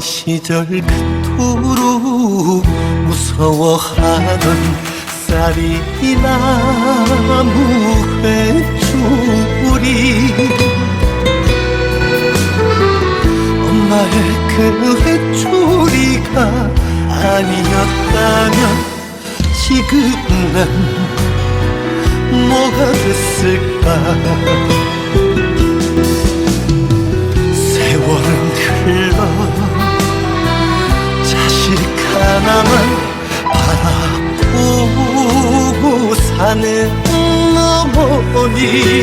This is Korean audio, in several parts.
시절 그토록 무서워하던 쌀이 나무 회초리 엄마의 그 회초리가 아니었다면 지금 난 뭐가 됐을까 어머니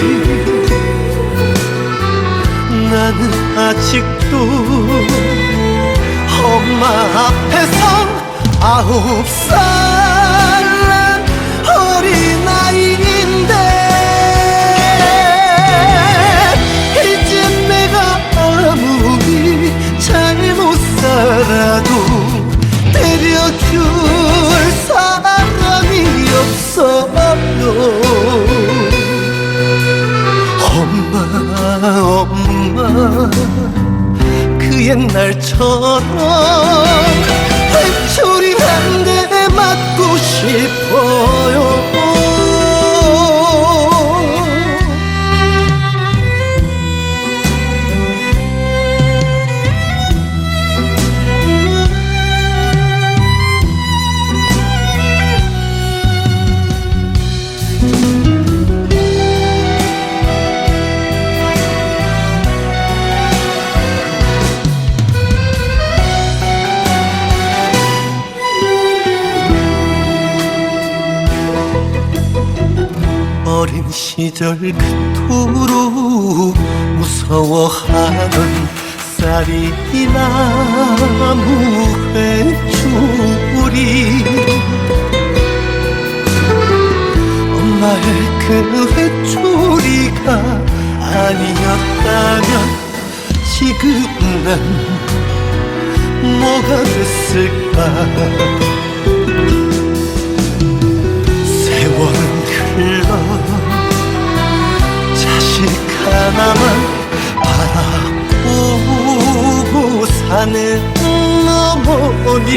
나는 아직도 엄마 앞에서 아홉 살난 어린아이인데 이제 내가 아무리 잘 못 살아도 때려줄 옛날처럼 어린 시절 그토록 무서워하던 쌀이 나무 회초리. 엄마의 그 회초리가 아니었다면 지금 난 뭐가 됐을까? 세월은 흘러 하나만 바라보고 사는 어머니.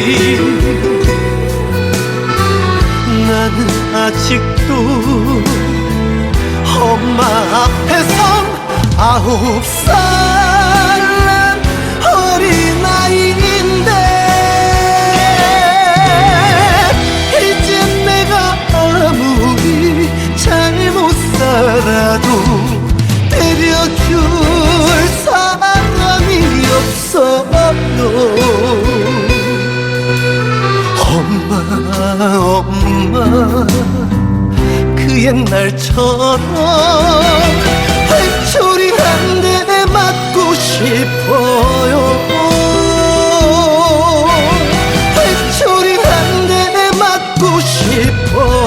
나는 아직도 엄마 앞에서 아홉 살 엄마 그 옛날처럼 회초리 한 대 맞고 싶어요. 회초리 한 대 맞고 싶어